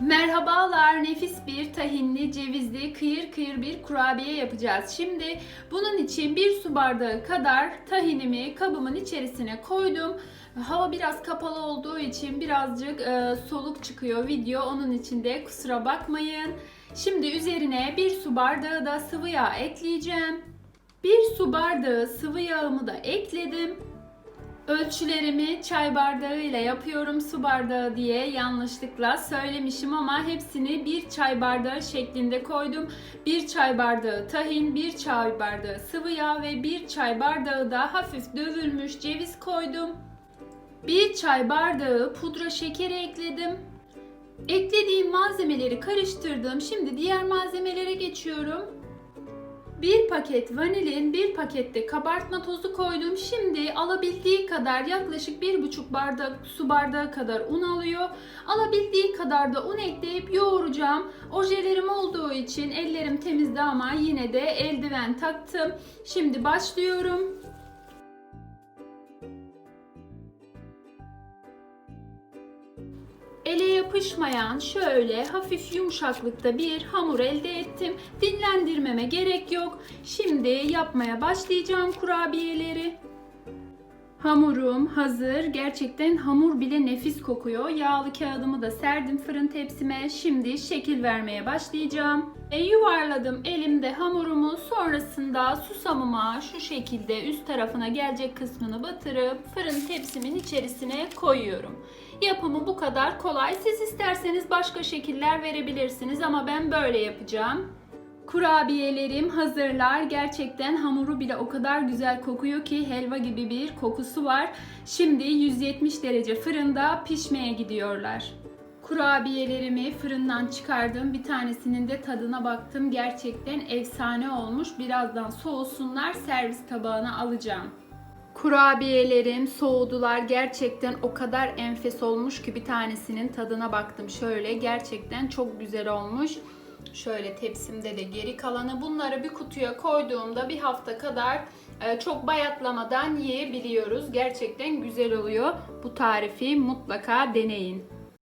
Merhabalar, nefis bir tahinli, cevizli, kıyır kıyır bir kurabiye yapacağız. Şimdi bunun için bir su bardağı kadar tahinimi kabımın içerisine koydum. Hava biraz kapalı olduğu için birazcık e, soluk çıkıyor video. Onun için de kusura bakmayın. Şimdi üzerine bir su bardağı da sıvı yağ ekleyeceğim. Bir su bardağı sıvı yağımı da ekledim. Ölçülerimi çay bardağı ile yapıyorum su bardağı diye yanlışlıkla söylemişim ama hepsini bir çay bardağı şeklinde koydum. Bir çay bardağı tahin, bir çay bardağı sıvı yağ ve bir çay bardağı da hafif dövülmüş ceviz koydum. Bir çay bardağı pudra şekeri ekledim. Eklediğim malzemeleri karıştırdım. Şimdi diğer malzemelere geçiyorum. Bir paket vanilin, bir pakette kabartma tozu koydum. Şimdi alabildiği kadar yaklaşık bir buçuk bardak su bardağı kadar un alıyor. Alabildiği kadar da un ekleyip yoğuracağım. Ojelerim olduğu için ellerim temizdi ama yine de eldiven taktım. Şimdi başlıyorum. Ele yapışmayan şöyle hafif yumuşaklıkta bir hamur elde ettim. Dinlendirmeme gerek yok. Şimdi yapmaya başlayacağım kurabiyeleri. Hamurum hazır. Gerçekten hamur bile nefis kokuyor. Yağlı kağıdımı da serdim fırın tepsime. Şimdi şekil vermeye başlayacağım. E, yuvarladım elimde hamurumu. Sonrasında susamıma şu şekilde üst tarafına gelecek kısmını batırıp fırın tepsimin içerisine koyuyorum. Yapımı bu kadar kolay. Siz isterseniz başka şekiller verebilirsiniz ama ben böyle yapacağım. Kurabiyelerim hazırlar. Gerçekten hamuru bile o kadar güzel kokuyor ki helva gibi bir kokusu var. Şimdi 170 derece fırında pişmeye gidiyorlar. Kurabiyelerimi fırından çıkardım. Bir tanesinin de tadına baktım. Gerçekten efsane olmuş. Birazdan soğusunlar. Servis tabağına alacağım. Kurabiyelerim soğudular. Gerçekten o kadar enfes olmuş ki bir tanesinin tadına baktım. Şöyle gerçekten çok güzel olmuş. Şöyle tepsimde de geri kalanı bunları bir kutuya koyduğumda bir hafta kadar e, çok bayatlamadan yiyebiliyoruz. Gerçekten güzel oluyor. Bu tarifi mutlaka deneyin.